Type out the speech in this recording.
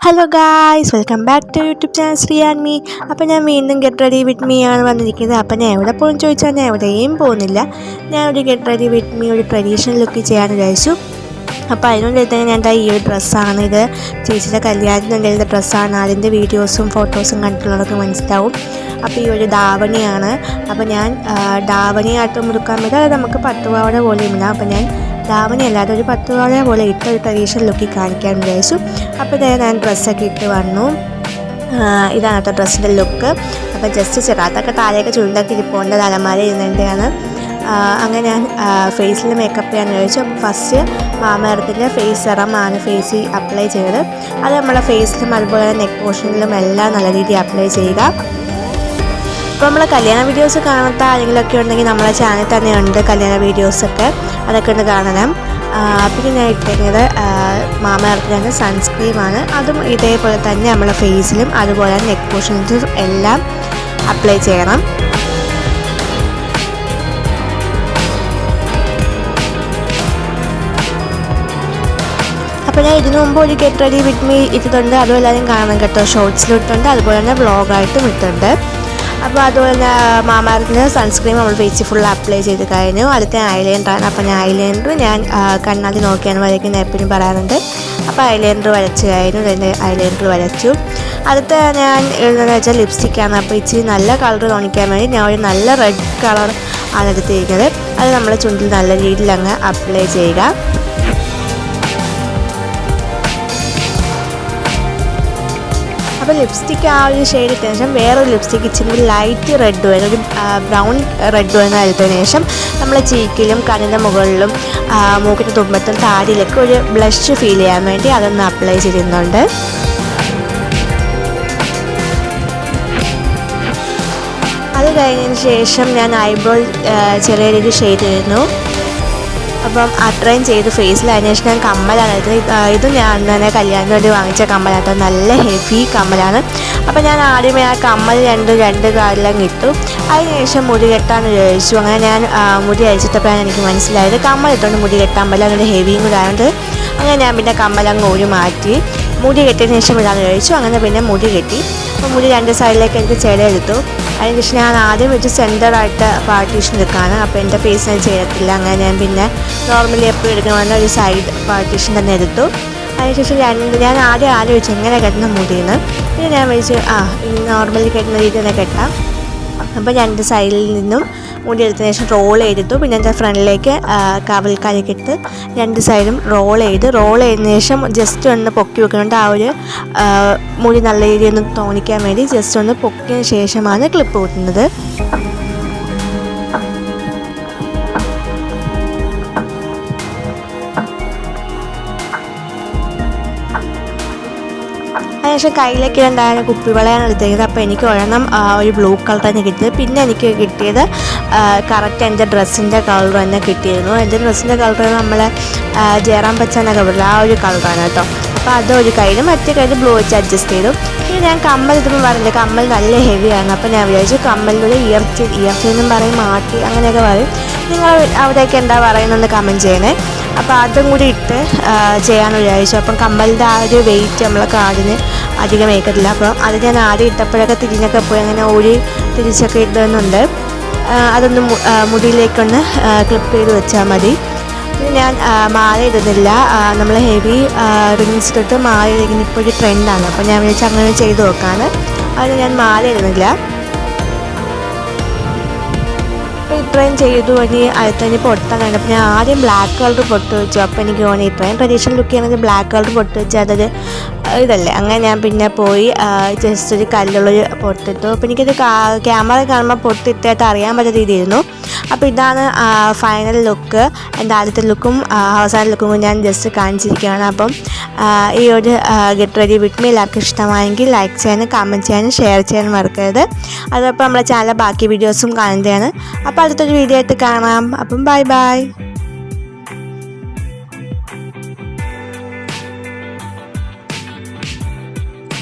Hello guys welcome back to YouTube channel Sree and me അപ്പോൾ ഞാൻ വീണ്ടും get ready with me ആണ് വന്നിരിക്കുന്നത്. അപ്പോൾ ഞാൻ എവിടെ പോകും ചോദിച്ചാൽ ഞാൻ എവിടെയും പോകുന്നില്ല. ഞാൻ ഒരു ഗെറ്റ് റെഡി വിത്ത് മീ ഒരു ട്രഡീഷണൽ ലുക്ക് ചെയ്യാൻ വിചാരിച്ചു. അപ്പോൾ അതിനുള്ളിൽ തന്നെ ഞാൻ ഈ ഒരു ഡ്രസ്സാണ് ഇത്. ചേച്ചിയുടെ കല്യാണത്തിനുണ്ടായിരുന്ന ഡ്രസ്സാണ് അതിന്റെ വീഡിയോസും ഫോട്ടോസും കണ്ടിട്ടുള്ളവർക്ക് മനസ്സിലാവും. അപ്പോൾ ഈ ഒരു ധാവണിയാണ്. അപ്പോൾ ഞാൻ ധാവണിയായിട്ട് മുറുക്കാൻ പറ്റും അത് നമുക്ക് പട്ടുപാവട പോലെ ഇടാം. അപ്പോൾ ഞാൻ ധാവണി അല്ലാതെ ഒരു പത്ത് പാവട പോലെ ഇട്ട ഒരു ട്രഡീഷണൽ ലുക്കിൽ കാണിക്കാൻ വിചാരിച്ചു. അപ്പോൾ ഇതേ ഞാൻ ഡ്രസ്സൊക്കെ ഇട്ട് വന്നു. ഇതാണ് കേട്ടോ ഡ്രസ്സിന്റെ ലുക്ക് അപ്പോൾ ജസ്റ്റ് ചെറാത്തൊക്കെ താഴെയൊക്കെ ചുരുണ്ടാക്കി ഇരിപ്പുണ്ട് തലമാല ഇരുന്നതിന്റെയാണ് അങ്ങനെ ഞാൻ ഫേസിൽ മേക്കപ്പ് ചെയ്യാൻ ചോദിച്ചു അപ്പോൾ ഫസ്റ്റ് മാമേറത്തിന്റെ ഫേസ് സെറമാണ് ഫേസിൽ അപ്ലൈ ചെയ്തത് അത് നമ്മളെ ഫേസിലും അതുപോലെ നെക്ക് പോർഷനിലും എല്ലാം നല്ല രീതിയിൽ അപ്ലൈ ചെയ്യുക അപ്പോൾ നമ്മൾ കല്യാണ വീഡിയോസ് കാണാത്ത ആരെങ്കിലുമൊക്കെ ഉണ്ടെങ്കിൽ നമ്മളെ ചാനൽ തന്നെയുണ്ട് കല്യാണ വീഡിയോസൊക്കെ അതൊക്കെ ഒന്ന് കാണണം. പിന്നെ ഞാൻ ഇട്ടിരുന്നത് മാമ എർത്തിന്റെ സൺസ്ക്രീമാണ് അതും ഇതേപോലെ തന്നെ നമ്മളെ ഫേസിലും അതുപോലെ നെക്ക് പോർഷൻസും എല്ലാം അപ്ലൈ ചെയ്യണം. അപ്പോൾ ഞാൻ ഇതിനു മുമ്പ് ഒരു ഗെറ്റ് റെഡി വിത്ത് മീ ഇട്ടിട്ടുണ്ട്. അതും എല്ലാവരും കാണണം കേട്ടോ. ഷോർട്സിലിട്ടുണ്ട് അതുപോലെ തന്നെ വ്ളോഗായിട്ടും ഇട്ടുണ്ട് അപ്പോൾ അതുപോലെ തന്നെ സൺസ്ക്രീം നമ്മൾ ഫേസിൽ ഫുൾ അപ്ലൈ ചെയ്ത് കഴിഞ്ഞു. അടുത്ത ഐലൈനറാണ് അപ്പോൾ ഞാൻ ഐലൈനർ ഞാൻ കണ്ണാതി നോക്കിയാണ് വരയ്ക്കുന്നത് എപ്പോഴും പറയാറുണ്ട്. അപ്പോൾ ഐലൈനർ വരച്ച് കഴിഞ്ഞു. എന്റെ ഐലൈനർ വരച്ചു. അടുത്ത ഞാൻ എഴുതുന്നത് വെച്ചാൽ ലിപ്സ്റ്റിക്കാണ് അപ്പോൾ ഇച്ചിരി നല്ല കളർ തോന്നിക്കാൻ വേണ്ടി ഞാൻ ഒരു നല്ല റെഡ് കളർ ആണ് എടുത്തിരിക്കുന്നത്. അത് നമ്മുടെ ചുണ്ടിൽ നല്ല രീതിയിൽ അങ്ങ് അപ്ലൈ ചെയ്യുക. അപ്പോൾ ലിപ്സ്റ്റിക്ക് ആ ഒരു ഷെയ്ഡ് ഇട്ടതിന് ശേഷം വേറൊരു ലിപ്സ്റ്റിക്ക് ഇച്ചിരി ലൈറ്റ് റെഡ് വരുന്ന ഒരു ബ്രൗൺ റെഡ് വരുന്ന എടുത്തതിന് ശേഷം നമ്മൾ ചീക്കിലും കണ്ണിന്റെ മുകളിലും മൂക്കിന്റെ തുമ്പത്തും താടിയിലൊക്കെ ഒരു ബ്ലഷ് ഫീൽ ചെയ്യാൻ വേണ്ടി അതൊന്ന് അപ്ലൈ ചെയ്യുന്നുണ്ട് അത് കഴിഞ്ഞതിന് ശേഷം ഞാൻ ഐബ്രോ ചെറിയ രീതിയിൽ ചെയ്യുന്നു അപ്പം അത്രയും ചെയ്ത് ഫേസിൽ അതിനുശേഷം ഞാൻ കമ്മലാണ്. ഇത് ഇത് ഞാൻ തന്നെ കല്യാണത്തിന് വേണ്ടി വാങ്ങിച്ച കമ്മലാണ്. നല്ല ഹെവി കമ്മലാണ്. അപ്പം ഞാൻ ആദ്യമേ ആ കമ്മൽ രണ്ട് രണ്ട് കാലിലും ഇട്ടു. അതിനുശേഷം മുടി കെട്ടാൻ ചോദിച്ചു അങ്ങനെ ഞാൻ മുടി അഴിച്ചിട്ടപ്പോഴാണ് എനിക്ക് മനസ്സിലായത് കമ്മൽ ഇട്ടുകൊണ്ട് മുടി കെട്ടാൻ പറ്റില്ല. അതിന്റെ ഹെവിയും കൂടെ ആയതുകൊണ്ട് അങ്ങനെ ഞാൻ പിന്നെ കമ്മലങ്ങ് ഒരു മാറ്റി. മുടി കെട്ടിയതിന് ശേഷം ഇടാന്ന് ചോദിച്ചു അങ്ങനെ പിന്നെ മുടി കെട്ടി. അപ്പോൾ മുടി രണ്ട് സൈഡിലേക്ക് എനിക്ക് ചെലയെടുത്തു അതിനുശേഷം ഞാൻ ആദ്യം വെച്ച് സെന്ററായിട്ട് പാർട്ടീഷൻ എടുക്കുകയാണ്. അപ്പോൾ എന്റെ ഫേസ് ഞാൻ ചെയ്യത്തില്ല അങ്ങനെ ഞാൻ പിന്നെ നോർമലി എപ്പോഴും എടുക്കണമെന്ന ഒരു സൈഡ് പാർട്ടീഷൻ തന്നെ എടുത്തു. അതിനുശേഷം രണ്ട് ഞാൻ ആദ്യം ആലോചിച്ചു എങ്ങനെ കെട്ടുന്ന മുടിയെന്ന്. പിന്നെ ഞാൻ വിളിച്ചു ആ നോർമലി കെട്ടുന്ന രീതി തന്നെ കെട്ടാം. അപ്പോൾ രണ്ട് സൈഡിൽ നിന്നും മുടി എടുത്തതിന് ശേഷം റോൾ ചെയ്തിട്ടു. പിന്നെ എന്റെ ഫ്രണ്ടിലേക്ക് കവൽക്കാലൊക്കെ ഇട്ട് രണ്ട് സൈഡും റോൾ ചെയ്ത്. റോൾ ചെയ്തതിന് ശേഷം ജസ്റ്റ് ഒന്ന് പൊക്കി വെക്കുന്നുണ്ട്. ആ ഒരു മുടി നല്ല രീതിയിൽ ഒന്ന് തോന്നിക്കാൻ വേണ്ടി ജസ്റ്റ് ഒന്ന് പൊക്കിയതിന് ശേഷമാണ് ക്ലിപ്പ് കൂട്ടുന്നത്. അതിനുശേഷം കയ്യിലേക്ക് ഉണ്ടായിരുന്ന കുപ്പിവളയാണ് എടുത്തേക്കുന്നത് അപ്പോൾ എനിക്ക് ഒരെണ്ണം ഒരു ബ്ലൂ കളർ തന്നെ കിട്ടിയത്. പിന്നെ എനിക്ക് കിട്ടിയത് കറക്റ്റ് എന്റെ ഡ്രസ്സിന്റെ കളർ തന്നെ കിട്ടിയിരുന്നു. എന്റെ ഡ്രസ്സിന്റെ കളർ നമ്മൾ ജയറാം പച്ചാനൊക്കെ പറയില്ല ആ ഒരു കളറാണ് കേട്ടോ. അപ്പോൾ അതൊരു കയ്യിലും മറ്റേ കയ്യിൽ ബ്ലൂ വെച്ച് അഡ്ജസ്റ്റ് ചെയ്തു. പിന്നെ ഞാൻ കമ്മൽ ഇതുമ്പോൾ പറഞ്ഞില്ല കമ്മൽ നല്ല ഹെവിയാണ് അപ്പോൾ ഞാൻ വിചാരിച്ചു കമ്മലിലൂടെ ഇയർച്ചി ഇയർച്ചി എന്നും പറയും മാറ്റി അങ്ങനെയൊക്കെ പറയും. നിങ്ങൾ അവിടെയൊക്കെ എന്താ പറയുന്നതെന്ന് കമന്റ് ചെയ്യണേ. അപ്പോൾ അതും കൂടി ഇട്ട് ചെയ്യാമെന്ന് വിചാരിച്ചു അപ്പം കമ്മലിന്റെ ആ ഒരു വെയിറ്റ് നമ്മളെ കാടിന് അധികം ഏക്കത്തില്ല അപ്പോൾ അത് ഞാൻ ആദ്യം ഇട്ടപ്പോഴൊക്കെ തിരിഞ്ഞൊക്കെ പോയി അങ്ങനെ ഓടി തിരിച്ചൊക്കെ ഇടുന്നുണ്ട്. അതൊന്ന് മുടിയിലേക്കൊന്ന് ക്ലിപ്പ് ചെയ്ത് വെച്ചാൽ മതി. ഞാൻ മാല ഇടുന്നില്ല. നമ്മൾ ഹെവി റിങ്സ് തൊട്ട് മാല ഇടുന്ന ഇപ്പോൾ ഒരു ട്രെൻഡാണ് അപ്പോൾ ഞാൻ വിചാരിച്ചു അങ്ങനെ ചെയ്ത് നോക്കാണ് അതിന് ഞാൻ മാല ഇടുന്നില്ല. ഇത്രയും ചെയ്തു ഇനി അടുത്തതിന് പൊട്ടാൻ അപ്പം ഞാൻ ആദ്യം ബ്ലാക്ക് കളർ പൊട്ട് വെച്ചു. അപ്പോൾ എനിക്ക് തോന്നി ഇത്രയും ട്രഡീഷണൽ ലുക്ക് ചെയ്യണമെങ്കിൽ ബ്ലാക്ക് കളർ പൊട്ട് വെച്ചാൽ അതൊരു ഇതല്ലേ. അങ്ങനെ ഞാൻ പിന്നെ പോയി ജസ്റ്റ് ഒരു കല്ലുള്ളൊരു പൊട്ടിട്ടു. അപ്പോൾ എനിക്കത് ക്യാമറ കാണുമ്പോൾ പൊട്ടിട്ടായിട്ട് അറിയാൻ പറ്റാത്ത രീതിയായിരുന്നു. അപ്പോൾ ഇതാണ് ഫൈനൽ ലുക്ക് എന്റെ ആദ്യത്തെ ലുക്കും അവസാന ലുക്കും ഞാൻ ജസ്റ്റ് കാണിച്ചിരിക്കുകയാണ്. അപ്പം ഈ ഒരു ഗെറ്റ് റെഡി വിത്ത് മീ എല്ലാവർക്കും ഇഷ്ടമായെങ്കിൽ ലൈക്ക് ചെയ്യാനും കമന്റ് ചെയ്യാനും ഷെയർ ചെയ്യാനും മറക്കരുത്. അതോടൊപ്പം നമ്മുടെ ചാനൽ ബാക്കി വീഡിയോസും കാണുന്നതാണ്. അപ്പോൾ അടുത്തൊരു വീഡിയോ ആയിട്ട് കാണാം. അപ്പം ബൈ ബൈ